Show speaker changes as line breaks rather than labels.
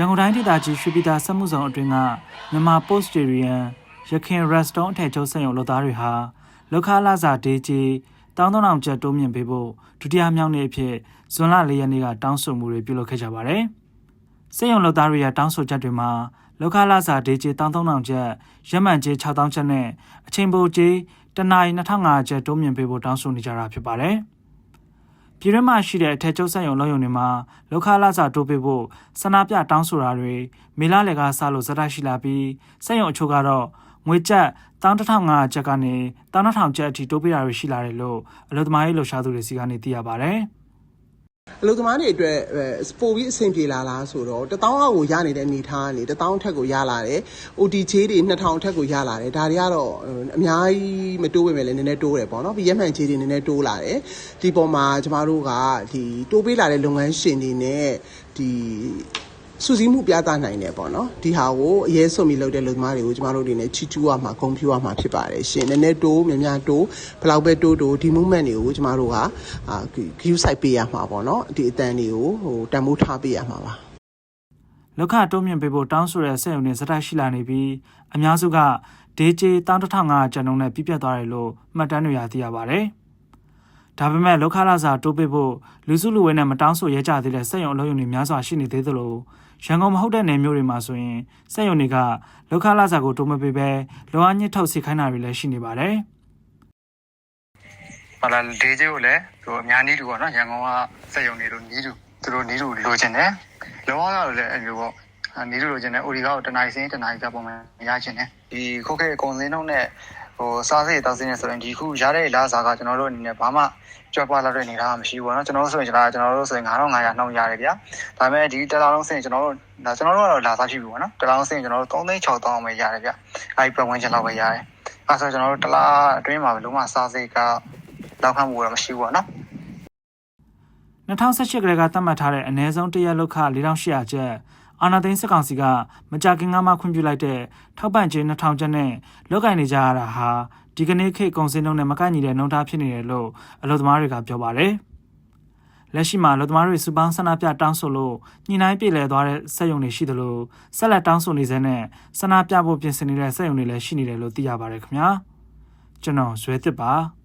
ရန်ကုန်တိုင်းဒေသကြီးရွှေပြည်သာစက်မှုဆောင်အတွင်းကမြန်မာ Post Darian ရခင် Restaurant အထည်ချုပ်စက်ရုံလုပ်သားတွေဟာလောက်ခလာစာဒေးကြီးတောင်းတောင်းကျပ်တိုးမြင့်ပေးဖို့ဒုတိယမြောက်နေ့အဖြစ်ဇွန်လ၄ရက်နေ့ကတောင်းဆိုမှုတွေပြုလုပ်ခဲ့ကြပါတယ်။စက်ရုံလုပ်သားတွေရဲ့တောင်းဆိုချက်တွေမှာလောက်ခလာစာဒေးကြီးတောင်းတောင်းကျပ်ရက်မှန်ကြီး6000ကျပ်နဲ့အချိန်ပိုကြီးတနအီ2500ကျပ်တိုးမြင့်ပေးဖို့တောင်းဆိုနေကြတာဖြစ်ပါတယ်။ ပြည်ရင်းမရှိတဲ့အထက်ကျုပ်ဆက်ရုံလောက်ရုံတွေမှာလောက်ခလာစာတိုးပေးဖို့ဆန္ဒပြတောင်းဆိုတာတွေမေလလယ်ကစလို့ဇက်တိုက်ရှိလာပြီးဆက်ရုံအချို့ကတော့ငွေကျပ်11500ကျပ်ကနေ12000ကျပ်အထိတိုးပေးတာတွေရှိလာတယ်လို့အလုပ်သမားရေးလှုပ်ရှားသူတွေစီကနေသိရပါဗျ။
အလုပ်သမားတွေအတွက်အဲပိုပြီးအဆင်ပြေလာလားဆိုတော့1000အောက်ကိုရနေတဲ့အနေထားကနေ1000အထက်ကိုရလာတယ် OT ချေးတွေ2000အထက်ကိုရလာတယ်ဒါတွေကတော့အများကြီးမတိုးပေမဲ့လည်းနည်းနည်းတိုးတယ်ပေါ့နော်ပြီးရက်မှန်ချေးတွေနည်းနည်းတိုးလာတယ်ဒီပေါ်မှာကျမတို့ကဒီတိုးပေးလာတဲ့လုပ်ငန်းရှင်တွေနဲ့ဒီ စုစည်းမှုပြသနိုင်တယ်ပေါ့နော်ဒီဟာကိုအရေးစွန်ပြီးလုပ်တဲ့လုပ်သမားတွေကိုကျမတို့တွေနဲ့ချီကျူးရမှာဂုဏ်ပြုရမှာဖြစ်ပါတယ်ရှင်နည်းနည်းတိုးများများတိုးဘယ်လောက်ပဲတိုးတိုးဒီ movement တွေကိုကျမတို့ကအာ view site ပေးရမှာပေါ့နော်ဒီအတန်တွေကိုဟိုတန်ဖိုးထားပေးရမှာပါ
လောက်ခတိုးမြင့်ပေးဖို့တောင်းဆိုတဲ့ဆက်ရုံတွေဇက်တိုက်ရှိလာနေပြီးအများစုကဒေးဂျေ11500ကျပ်နှုန်းနဲ့ပြည့်ပြတ်သွားတယ်လို့မှတ်တမ်းတွေရသိရပါဗျ။ ဒါပေမဲ့လောက်ခလာစာတိုးပေးဖို့လူစုလူဝေးနဲ့မတောင်းဆိုရဲကြသေးတဲ့ဆက်ရုံအလုံးရုံတွေများစွာရှိနေသေးသလိုရန်ကုန်မဟုတ်တဲ့နယ်မြို့တွေမှာဆိုရင်ဆက်ရုံတွေကလောက်ခလာစာကိုတိုးမပေးဘဲလောအားညစ်ထုတ်စီခိုင်းတာတွေလည်းရှိနေပါတယ်။
ဟာလာဒေးဂျေကိုလည်းသူအများကြီးတူပေါ့နော်ရန်ကုန်ကစက်ရုံတွေလိုနီးတူသူတို့နီးတူလိုချင်တယ်လောကတော့လည်းအဲ့လိုပေါ့နီးတူလိုချင်တယ်အိုဒီကာကိုတနားရီစင်းတနားရီကပုံမှန်ရချင်တယ်ဒီခုတ်ခဲအကုန်စင်းတော့နဲ့ ဟိုစားစိတ်တောက်စင်းနေဆိုရင်ဒီခုရတဲ့လာစားကကျွန်တော်တို့အနေနဲ့ဘာမှကြောက်ပါလာတဲ့အနေထားမရှိဘူးပေါ့နော်ကျွန်တော်တို့ဆိုရင်ကျွန်တော်ကျွန်တော်တို့ဆိုရင်9500နှုန်းရတယ်ဗျာဒါပေမဲ့ဒီတလားလုံးစင်ကျွန်တော်တို့ဒါကျွန်တော်တို့ကတော့လာစားဖြစ်ပြီပေါ့နော်တလားလုံးစင်ကျွန်တော်တို့3600ပဲရတယ်ဗျအဲဒီပတ်ဝန်းကျင်လောက်ပဲရတယ်အဲဆိုကျွန်တော်တို့တလားအတွင်းမှာဘယ်လုံးမှစားစိတ်ကလောက်ခံမှုတော့မရှိဘူးပေါ့နော်
2018ကလေးကသတ်မှတ်ထားတဲ့အနည်းဆုံးတရက်လောက်ခ4800ကျပ် အာနာသိန်းစစ်ကောင်စီကမကြခင်ကမှခွင့်ပြုလိုက်တဲ့ထောက်ပံ့ကြေး2000ကျပ်နဲ့လောက်ကင်နေကြရတာဟာဒီကနေ့ခေတ်ကုန်စည်နှုန်းနဲ့မကိုက်ညီတဲ့နှုန်းထားဖြစ်နေတယ်လို့အလုပ်သမားတွေကပြောပါတယ်။လက်ရှိမှာအလုပ်သမားတွေစုပေါင်းဆန္ဒပြတောင်းဆိုလို့ညှိနှိုင်းပြေလည်သွားတဲ့စက်ရုံတွေရှိသလိုဆက်လက်တောင်းဆိုနေစေနဲ့ဆန္ဒပြဖို့ပြင်ဆင်နေတဲ့စက်ရုံတွေလည်းရှိနေတယ်လို့သိရပါတယ်ခင်ဗျာ။ကျွန်တော်ဇွဲသစ်ပါ။